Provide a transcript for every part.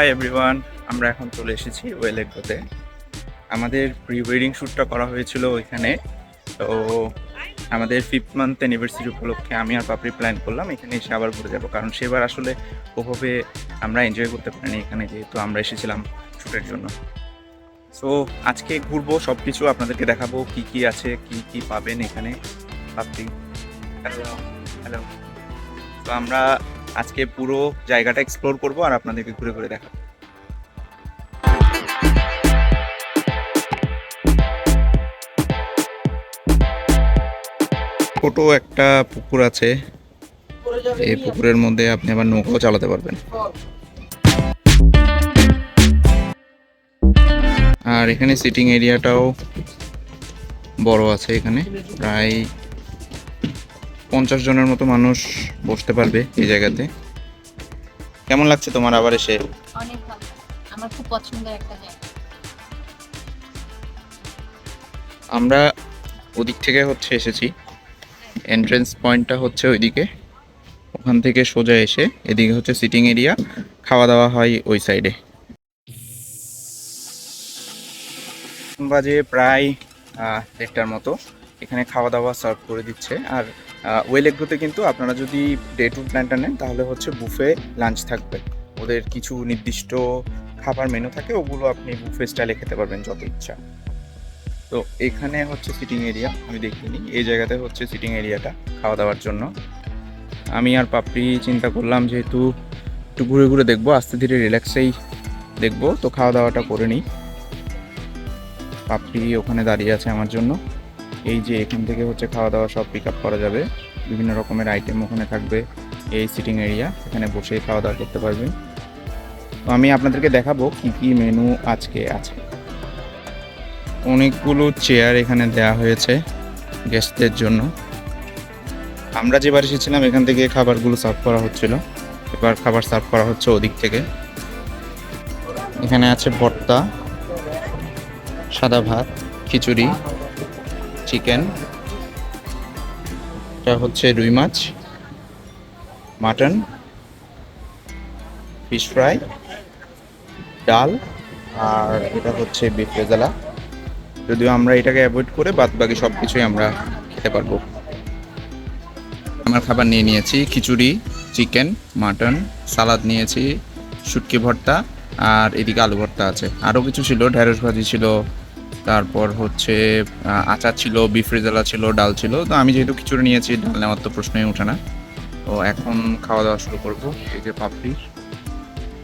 Hi everyone আমরা এখন চলে এসেছি ওয়েলেগ্রোতে আমাদের প্রি ওয়েডিং শ্যুটটা করা হয়েছিল ওইখানে। তো আমাদের ফিফথ মান্থ অ্যানিভার্সারি উপলক্ষে আমি আর পাপড়ি প্ল্যান করলাম, এখানে এসে আবার ঘুরে যাব। কারণ সেবার আসলে ওভাবে আমরা এনজয় করতে পারিনি এখানে, যেহেতু আমরা এসেছিলাম শ্যুটের জন্য। সো আজকে ঘুরবো সব কিছু আপনাদেরকে দেখাবো, কি কি আছে, কি কি পাবেন এখানে। পাপড়ি। হ্যালো হ্যালো তো আমরা আজকে পুরো জায়গাটা এক্সপ্লোর করব আর আপনাদেরকে ঘুরে ঘুরে দেখাবো। ছোট একটা পুকুর আছে। এই পুকুরের মধ্যে আপনি আবার নৌকাও চালাতে পারবেন। আর এখানে সিটিং এরিয়াটাও বড় আছে এখানে, প্রায় পঞ্চাশ জনের মতো মানুষ বসতে পারবে এই জায়গাতে। কেমন লাগছে তোমার আবার এসে? অনেক ভালো। আমার খুব পছন্দের একটা জায়গা। আমরা ওদিক থেকে হচ্ছে এসেছি। এন্ট্রেন্স পয়েন্টটা হচ্ছে ওইদিকে। ওখান থেকে সোজা এসে এদিকে হচ্ছে সিটিং এরিয়া খাওয়া দাওয়া হয় ওই সাইডে বাজে প্রায় দেড়টার মতো। এখানে খাওয়া দাওয়া সার্ভ করে দিচ্ছে। আর ওয়েল এগ্রোতে কিন্তু আপনারা যদি ডে টু প্ল্যানটা নেন, তাহলে হচ্ছে বুফে লাঞ্চ থাকবে। ওদের কিছু নির্দিষ্ট খাবার মেনু থাকে, ওগুলো আপনি বুফে স্টাইলে খেতে পারবেন যত ইচ্ছা। তো এখানে হচ্ছে সিটিং এরিয়া আমি দেখিনি এই জায়গাতে হচ্ছে সিটিং এরিয়াটা খাওয়া দাওয়ার জন্য। আমি আর পাপড়ি চিন্তা করলাম, যেহেতু একটু ঘুরে ঘুরে দেখব, আস্তে ধীরে রিল্যাক্সেই দেখব। তো খাওয়া দাওয়াটা করে নিই। পাপড়ি ওখানে দাঁড়িয়ে আছে আমার জন্য। এই যে এখান থেকে হচ্ছে খাওয়া দাওয়া সব পিক আপ করা যাবে। বিভিন্ন রকমের আইটেম ওখানে থাকবে এই সিটিং এরিয়া এখানে বসে খাওয়া দাওয়া করতে পারবেন তো আমি আপনাদেরকে দেখাবো কি কি মেনু আজকে আছে। অনেকগুলো চেয়ার এখানে দেয়া হয়েছে গেস্টদের জন্য। আমরা যেবার এসেছিলাম, এখান থেকে খাবারগুলো সার্ভ করা হচ্ছিল। এবার খাবার সার্ভ করা হচ্ছে ওদিক থেকে। এখানে আছে ভর্তা, সাদা ভাত, খিচুড়ি চিকেন। এটা হচ্ছে রুই মাছ, মাটন, ফিশ ফ্রাই, ডাল, আর এটা হচ্ছে বিফ রেজালা। যদিও আমরা এটাকে অ্যাভয়েড করে বাদ বাকি সব কিছুই আমরা খেতে পারব। আমার খাবার নিয়ে নিয়েছি, খিচুড়ি, চিকেন, মাটন, সালাদ নিয়েছি, শুটকি ভর্তা, আর এদিকে আলু ভর্তা আছে। আরও কিছু ছিল, ঢেঁড়স ভাজি ছিল তারপর হচ্ছে আচার ছিল বিফ রেজালা ছিল, ডাল ছিল। তো আমি যেহেতু খিচুড়ি নিয়েছি, ডাল নেওয়ার তো প্রশ্নই ওঠে না। তো এখন খাওয়া দাওয়া শুরু করব। এই যে পাপড়ি।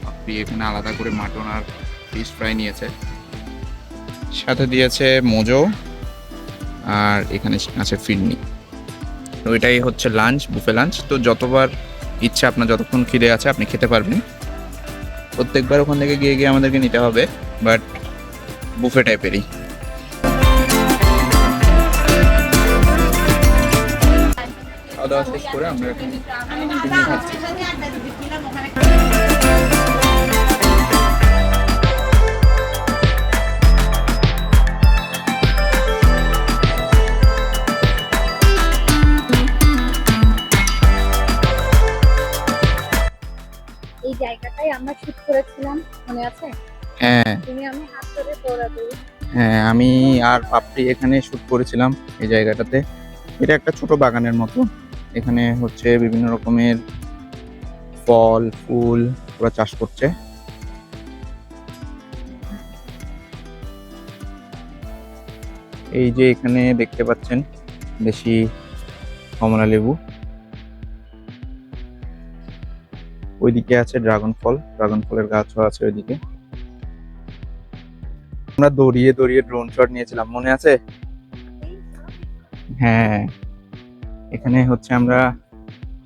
পাপড়ি এখানে আলাদা করে মাটন আর ফিশ ফ্রাই নিয়েছে। সাথে দিয়েছে মোজো আর এখানে আছে ফিরনি। তো এটাই হচ্ছে লাঞ্চ বুফে লাঞ্চ তো যতবার ইচ্ছা আপনার যতক্ষণ খিদে আছে, আপনি খেতে পারবেন। প্রত্যেকবার ওখান থেকে গিয়ে গিয়ে আমাদেরকে নিতে হবে বাট বুফে টাইপেরই দাওয়া শেষ করে আমরা এখন খাচ্ছি এই জায়গাটাই আমরা শুট করেছিলাম মনে আছে? হ্যাঁ। তুমি আমি হাত ধরে দৌড়াদৌড়ি। হ্যাঁ আমি আর পাপড়ি এখানে শুট করেছিলাম এই জায়গাটাতে। এটা একটা ছোট বাগানের মতো। এখানে হচ্ছে বিভিন্ন রকমের ফল ফুল ওরা চাষ করছে। এই যে এখানে দেখতে পাচ্ছেন বেশি কমলা লেবু। ওইদিকে আছে ড্রাগন ফল ড্রাগন ফলের গাছও আছে ওইদিকে। আমরা দৌড়িয়ে দৌড়িয়ে ড্রোন শট নিয়েছিলাম মনে আছে? হ্যাঁ। এখানে হচ্ছে আমরা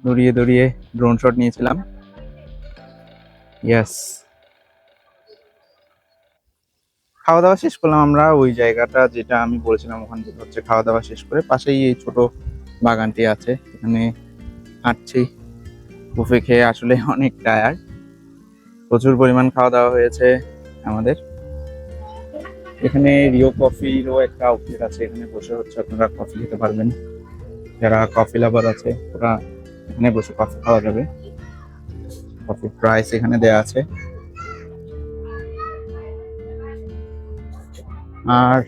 দৌড়িয়ে দড়িয়ে ড্রোন শট নিয়েছিলাম। ইয়াস খাওয়া দাওয়া শেষ করলাম আমরা ওই জায়গাটা যেটা আমি বলেছিলাম ওখান থেকে হচ্ছে খাওয়া দাওয়া শেষ করে পাশেই এই ছোট বাগানটি আছে। এখানে হাঁটছি বুফে খেয়ে আসলে অনেক টায়ার্ড প্রচুর পরিমাণ খাওয়া দাওয়া হয়েছে আমাদের। এখানে রিও কফিরও একটা আউটলেট আছে, এখানে বসে হচ্ছে আপনারা কফি খেতে পারবেন। যারা কফি লাভার আছে, ওরা এখানে বসে কফি খাওয়া যাবে। কফি প্রাইস এখানে দেয়া আছে। আর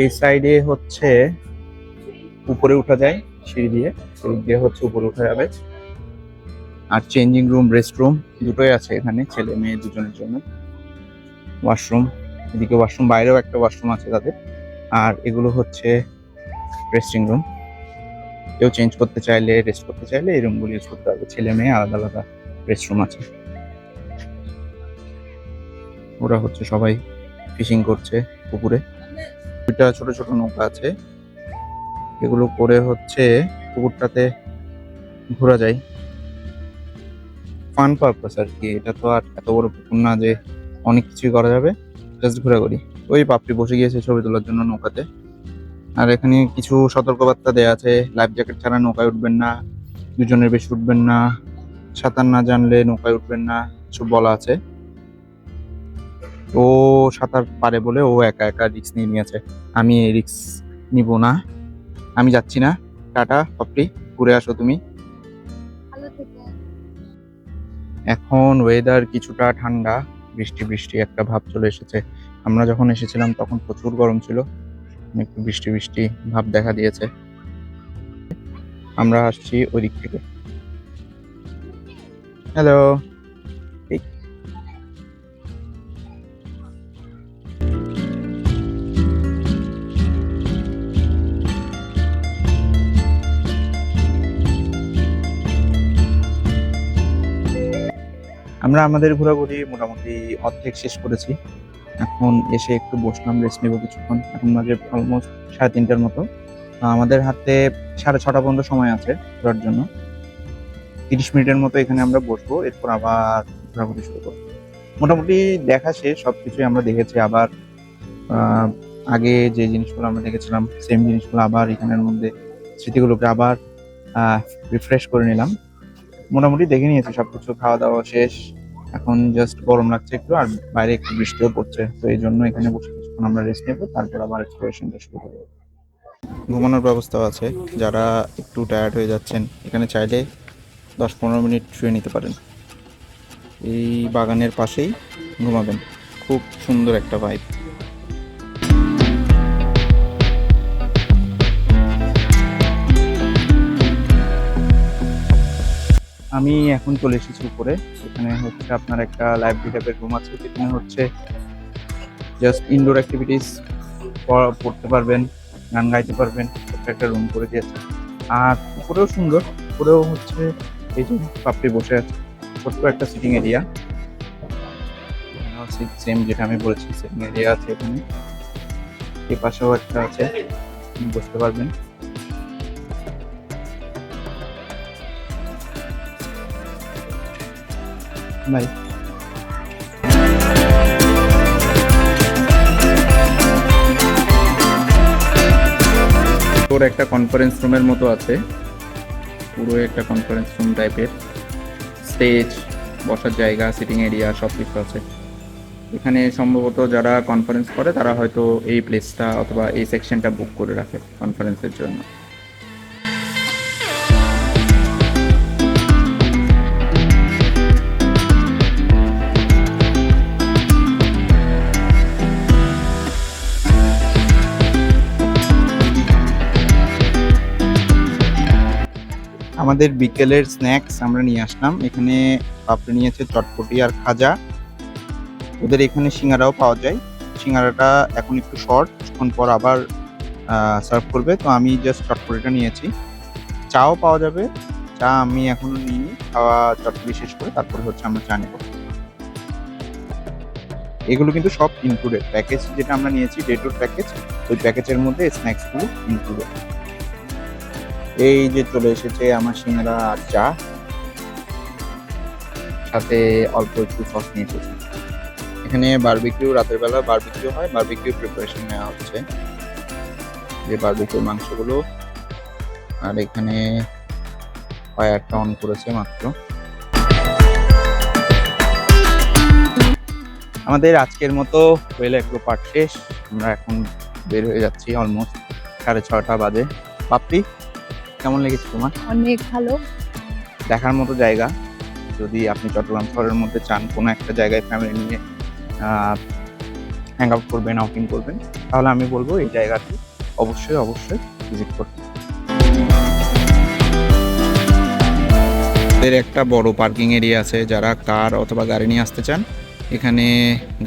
এই সাইডে হচ্ছে উপরে উঠা যায়, সিঁড়ি দিয়ে। সিঁড়ি দিয়ে হচ্ছে উপরে উঠা যাবে। আর চেঞ্জিং রুম রেস্ট রুম দুটোই আছে এখানে, ছেলে, মেয়ে দুজনের জন্য। ওয়াশরুম এদিকে ওয়াশরুম বাইরেও একটা ওয়াশরুম আছে তাদের। আর এগুলো হচ্ছে ড্রেসিং রুম কেউ চেঞ্জ করতে চাইলে রেস্ট করতে চাইলে এই রুমগুলো ইউজ করতে হবে। ছেলে মেয়ে আলাদা আলাদা রেস্টরুম আছে। ওরা হচ্ছে সবাই ফিশিং করছে পুকুরে। দুইটা ছোট ছোট নৌকা আছে। এগুলো করে হচ্ছে পুকুরটাতে ঘোরা যায়। ফান পারপাস আর কি, এটা তো আর এত বড় পুকুর না যে অনেক কিছুই করা যাবে। জাস্ট ঘোরাঘুরি। ওই পাপড়ি বসে গিয়েছে ছবি তোলার জন্য নৌকাতে। আর এখানে কিছু সতর্কবার্তা দেওয়া আছে। লাইফ জ্যাকেট ছাড়া নৌকায় উঠবেন না, দুজনের বেশি উঠবেন না, সাঁতার না জানলে নৌকায় উঠবেন না সব বলা আছে। ও সাঁতার পারে বলে ও একা একা রিস্ক নিয়ে নিয়েছে। আমি এই রিক্স নিব না। আমি যাচ্ছি না। টাটা পাপড়ি ঘুরে আসো তুমি। এখন ওয়েদার কিছুটা ঠান্ডা, বৃষ্টি বৃষ্টি, একটা ভাব চলে এসেছে। আমরা যখন এসেছিলাম তখন প্রচুর গরম ছিল। একটু বৃষ্টি বৃষ্টি ভাব দেখা দিয়েছে। আমরা আসছি ওই দিক থেকে। হ্যালো আমরা আমাদের ঘোরাঘুরি মোটামুটি অর্ধেক শেষ করেছি। এখন এসে একটু বসলাম রেস্ট নেব কিছুক্ষণ। এখন মাঝে অলমোস্ট সাড়ে তিনটার মতো। আমাদের হাতে সাড়ে ছটা পর্যন্ত সময় আছে ঘোরার জন্য। তিরিশ মিনিটের মতো এখানে আমরা বসবো, এরপর আবার ঘোরাঘুরি শুরু করব। মোটামুটি দেখা শেষ সব কিছুই আমরা দেখেছি। আবার আগে যে জিনিসগুলো আমরা দেখেছিলাম সেম জিনিসগুলো আবার এখানের মধ্যে, স্মৃতিগুলোকে আবার রিফ্রেশ করে নিলাম। মোটামুটি দেখে নিয়েছি, সবকিছু খাওয়া দাওয়া শেষ। এখন জাস্ট গরম লাগছে একটু আর বাইরে একটু বৃষ্টিও পড়ছে, তো এই জন্য এখানে বসে কিছুক্ষণ আমরা রেস্ট নেব, তারপর আবার এক্সপ্লোরেশনটা শুরু করব। ঘুমানোর ব্যবস্থাও আছে, যারা একটু টায়ার্ড হয়ে যাচ্ছেন, এখানে চাইলে দশ পনেরো মিনিট শুয়ে নিতে পারেন। এই বাগানের পাশেই ঘুমাবেন, খুব সুন্দর একটা ভাইব আমি এখন চলে এসেছি উপরে, এখানে হচ্ছে আপনার একটা লাইব্রেরি টাইপের রুম আছে, যেখানে হচ্ছে জাস্ট ইনডোর অ্যাক্টিভিটিস পড়তে পারবেন, গান গাইতে পারবেন একটা রুম করে দিয়েছে। আর উপরেও সুন্দর, উপরেও হচ্ছে এই যে পাপড়ি বসে আছে, ছোট্ট একটা সিটিং এরিয়া সেম যেটা আমি বলেছি সিটিং এরিয়া আছে এখানে। এ পাশেও একটা আছে বসতে পারবেন। বাই তোর একটা কনফারেন্স রুমের মতো আছে। পুরো একটা কনফারেন্স রুম টাইপের স্টেজ বসার জায়গা সিটিং এরিয়া সব কিছু আছে। এখানে সম্ভবত যারা কনফারেন্স করে, তারা হয়তো এই প্লেসটা অথবা এই সেকশনটা বুক করে রাখে কনফারেন্সের জন্য। আমাদের বিকেলের স্ন্যাক্স আমরা নিয়ে আসলাম। এখানে পাপড়ি নিয়েছে চটপটি আর খাজা। ওদের এখানে সিঙ্গারাও পাওয়া যায়। সিঙ্গারাটা এখন একটু শর্ট কিছুক্ষণ পর আবার সার্ভ করবে। তো আমি জাস্ট চটপটিটা নিয়েছি। চাও পাওয়া যাবে। চা আমি এখনও নিইনি। খাওয়া চটপটি শেষ করে তারপরে হচ্ছে আমরা চা নেব। এগুলো কিন্তু সব ইনক্লুডেড প্যাকেজ যেটা আমরা নিয়েছি ডেটোর প্যাকেজ ওই প্যাকেজের মধ্যে স্ন্যাক্সগুলো ইনক্লুডেড এই যে চলে এসেছে আমার সিঙ্গারা আর চা। সাথে অল্প একটু সস নিয়ে এসেছি এখানে বারবিকিউ রাতের বেলা বারবিকিউ হয়। বারবিকিউ প্রিপারেশন নেওয়া হচ্ছে। যে বারবিকিউ মাংসগুলো। আর এখানে ফায়ারটা অন করেছে মাত্র। আমাদের আজকের মতো ওয়েল এগ্রো পার্ট শেষ। আমরা এখন বের হয়ে যাচ্ছি অলমোস্ট সাড়ে ছটা বাজে। পাপ্পি কেমন লেগেছে তোমার? অনেক ভালো। দেখার মতো জায়গা। যদি আপনি চট্টগ্রাম শহরের মধ্যে চান কোনো একটা জায়গায় ফ্যামিলি নিয়ে হ্যাং আউট করবেন আউটিং করবেন তাহলে আমি বলব এই জায়গাটি অবশ্যই অবশ্যই ভিজিট করতে এর একটা বড় পার্কিং এরিয়া আছে যারা কার অথবা গাড়ি নিয়ে আসতে চান এখানে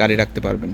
গাড়ি রাখতে পারবেন।